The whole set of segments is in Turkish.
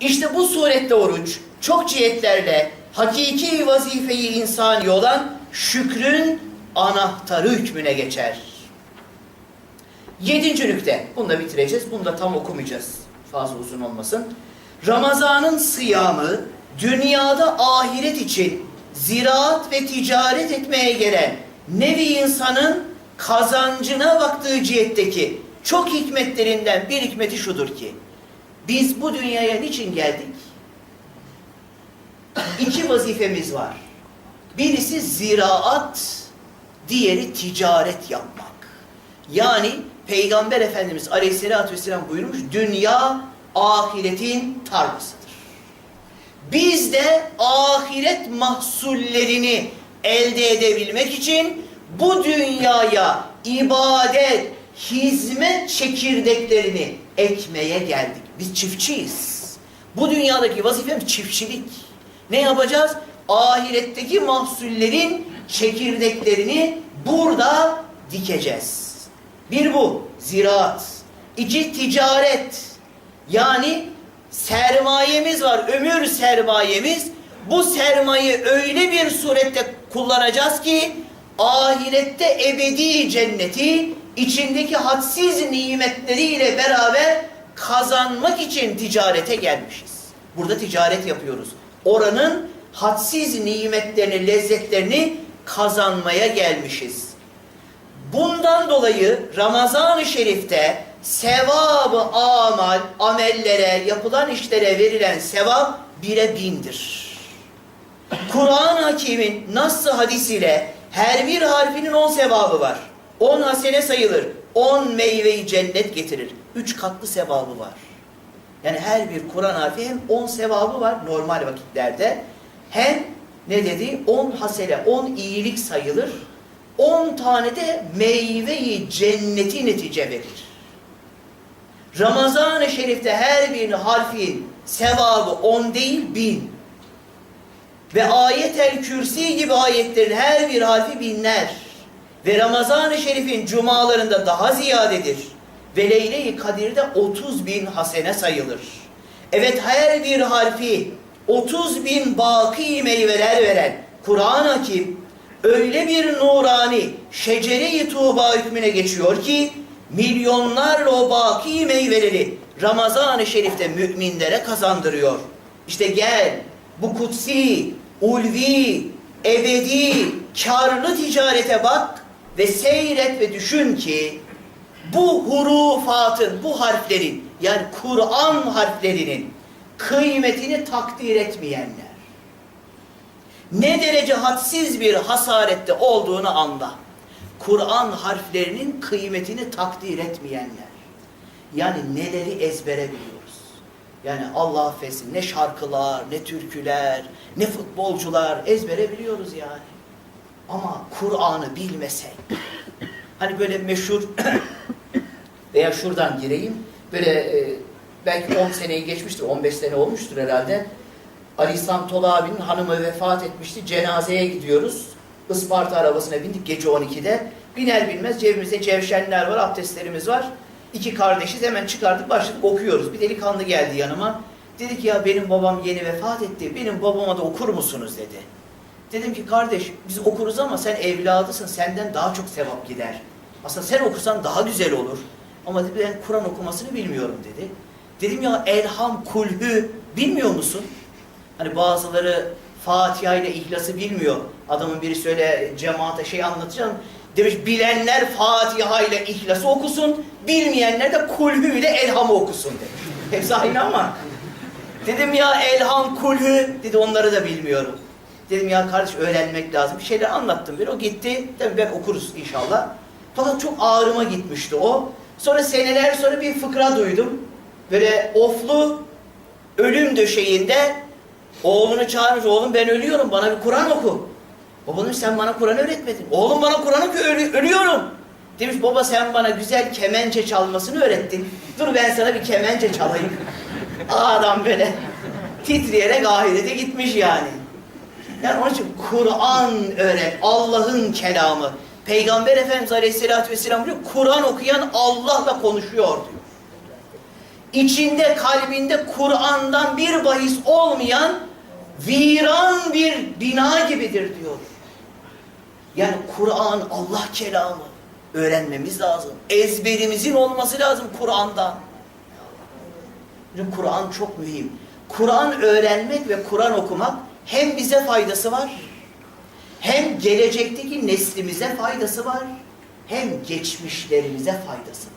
İşte bu surette oruç çok cihetlerle hakiki vazifeyi insani olan şükrün anahtarı hükmüne geçer. Yedinci nükte. Bunu da bitireceğiz. Bunu da tam okumayacağız. Fazla uzun olmasın. Ramazanın sıyamı dünyada ahiret için ziraat ve ticaret etmeye gelen nevi insanın kazancına baktığı cihetteki çok hikmetlerinden bir hikmeti şudur ki biz bu dünyaya niçin geldik? İki vazifemiz var. Birisi ziraat, diğeri ticaret yapmak. Yani Peygamber Efendimiz Aleyhisselatü Vesselam buyurmuş, dünya ahiretin tarlasıdır. Biz de ahiret mahsullerini elde edebilmek için bu dünyaya ibadet, hizmet çekirdeklerini ekmeye geldik. Biz çiftçiyiz. Bu dünyadaki vazifemiz çiftçilik. Ne yapacağız? Ahiretteki mahsullerin çekirdeklerini burada dikeceğiz. Bir bu, ziraat. İki, ticaret. Yani sermayemiz var, ömür sermayemiz. Bu sermayeyi öyle bir surette kullanacağız ki ahirette ebedi cenneti içindeki hadsiz nimetleriyle beraber kazanmak için ticarete gelmişiz. Burada ticaret yapıyoruz. Oranın hadsiz nimetlerini, lezzetlerini kazanmaya gelmişiz. Bundan dolayı Ramazan-ı Şerif'te sevabı amal, amellere, yapılan işlere verilen sevap bire bindir. Kur'an-ı Hakim'in nasıl hadisiyle her bir harfinin on sevabı var. On hasene sayılır. On meyveyi cennet getirir. Üç katlı sevabı var. Yani her bir Kur'an harfi hem on sevabı var normal vakitlerde. Hem ne dedi? On hasene, on iyilik sayılır. On tane de meyveyi cenneti netice verir. Ramazan-ı Şerif'te her bir harfin sevabı on değil bin. Ve ayet-el kürsi gibi ayetlerin her bir harfi binler. Ve Ramazan-ı Şerif'in cumalarında daha ziyadedir. Ve Leyle-i Kadir'de 30 bin hasene sayılır. Evet her bir harfi 30 bin baki meyveler veren Kur'an-ı Hakim öyle bir nurani şecere-i tuğba hükmüne geçiyor ki milyonlarla o baki meyveleri Ramazan-ı Şerif'te müminlere kazandırıyor. İşte gel bu kutsi, ulvi, ebedi, karlı ticarete bak ve seyret ve düşün ki bu hurufatın, bu harflerin yani Kur'an harflerinin kıymetini takdir etmeyenler ne derece hadsiz bir hasarette olduğunu anla. Kur'an harflerinin kıymetini takdir etmeyenler. Yani neleri ezbere biliyoruz. Yani Allah affetsin ne şarkılar, ne türküler, ne futbolcular ezbere biliyoruz yani. Ama Kur'an'ı bilmesek, hani böyle meşhur veya şuradan gireyim, böyle e, belki 10 seneyi geçmiştir, 15 sene olmuştur herhalde. Ali İhsan Tola abinin hanımı vefat etmişti. Cenazeye gidiyoruz. Isparta arabasına bindik gece 12'de. Biner bilmez cebimizde cevşenler var, abdestlerimiz var. İki kardeşiz hemen çıkardık başladık okuyoruz. Bir delikanlı geldi yanıma. Dedi ki ya benim babam yeni vefat etti. Benim babama da okur musunuz dedi. Dedim ki kardeş biz okuruz ama sen evladısın. Senden daha çok sevap gider. Aslında sen okursan daha güzel olur. Ama dedi, ben Kur'an okumasını bilmiyorum dedi. Dedim ya Elham Kulhü bilmiyor musun? Hani bazıları Fatiha ile İhlas'ı bilmiyor. Adamın biri söyle cemaate şey anlatacağım. Demiş bilenler Fatiha ile İhlas'ı okusun, bilmeyenler de Kulhü ile Elham'ı okusun demiş. Hepsi aynı ama. Dedim ya Elham Kulhü, dedi onları da bilmiyorum. Dedim ya kardeş öğrenmek lazım. Bir şeyler anlattım bir. O gitti. Tabii ben okuruz inşallah. Fakat çok ağrıma gitmişti o. Sonra seneler sonra bir fıkra duydum. Böyle oflu ölüm döşeğinde oğlunu çağırmış. Oğlum ben ölüyorum bana bir Kur'an oku. Baba demiş sen bana Kur'an öğretmedin. Oğlum bana Kur'an oku ölü- ölüyorum. Demiş baba sen bana güzel kemençe çalmasını öğrettin. Dur ben sana bir kemençe çalayım. Adam böyle titreyerek ahirete gitmiş yani. Yani onun için Kur'an öğret, Allah'ın kelamı. Peygamber Efendimiz Aleyhisselatü Vesselam diyor, Kur'an okuyan Allah'la konuşuyor içinde kalbinde Kur'an'dan bir bahis olmayan viran bir bina gibidir diyor. Yani Kur'an Allah kelamı öğrenmemiz lazım. Ezberimizin olması lazım Kur'an'dan. Çünkü Kur'an çok mühim. Kur'an öğrenmek ve Kur'an okumak hem bize faydası var, hem gelecekteki neslimize faydası var, hem geçmişlerimize faydası var.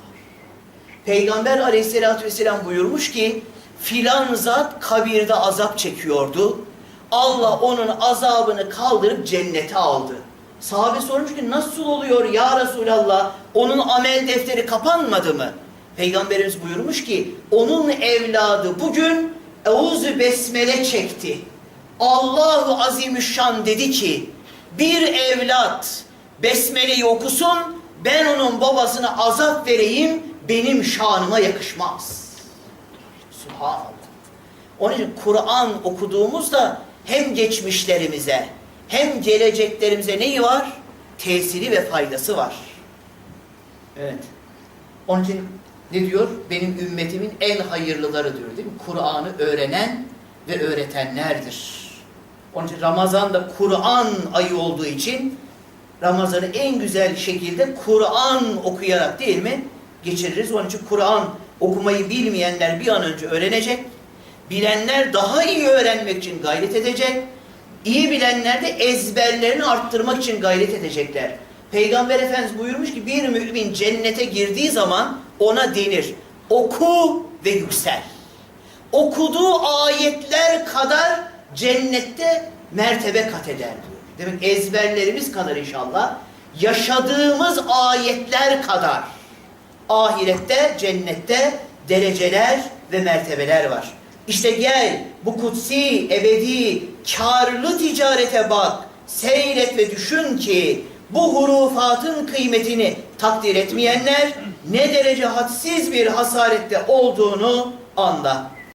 Peygamber aleyhissalatü vesselam buyurmuş ki, filan zat kabirde azap çekiyordu. Allah onun azabını kaldırıp cennete aldı. Sahabe sormuş ki nasıl oluyor ya Resulallah? Onun amel defteri kapanmadı mı? Peygamberimiz buyurmuş ki onun evladı bugün Eûzü Besmele çekti. Allahu Azimüşşan dedi ki bir evlat Besmele'yi okusun ben onun babasına azap vereyim benim şanıma yakışmaz. Subhanallah. Onun için Kur'an okuduğumuzda hem geçmişlerimize hem geleceklerimize neyi var? Tesiri ve faydası var. Evet. Onun için ne diyor? Benim ümmetimin en hayırlıları diyor değil mi? Kur'an'ı öğrenen ve öğretenlerdir. Onun için Ramazan da Kur'an ayı olduğu için Ramazan'ı en güzel şekilde Kur'an okuyarak değil mi? Geçiririz. Onun için Kur'an okumayı bilmeyenler bir an önce öğrenecek. Bilenler daha iyi öğrenmek için gayret edecek. İyi bilenler de ezberlerini arttırmak için gayret edecekler. Peygamber Efendimiz buyurmuş ki bir mümin cennete girdiği zaman ona denir. Oku ve yüksel. Okuduğu ayetler kadar cennette mertebe kat eder diyor. Demek ezberlerimiz kadar inşallah yaşadığımız ayetler kadar ahirette, cennette dereceler ve mertebeler var. İşte gel bu kutsi, ebedi, karlı ticarete bak, seyret ve düşün ki bu hurufatın kıymetini takdir etmeyenler ne derece hadsiz bir hasarette olduğunu anla.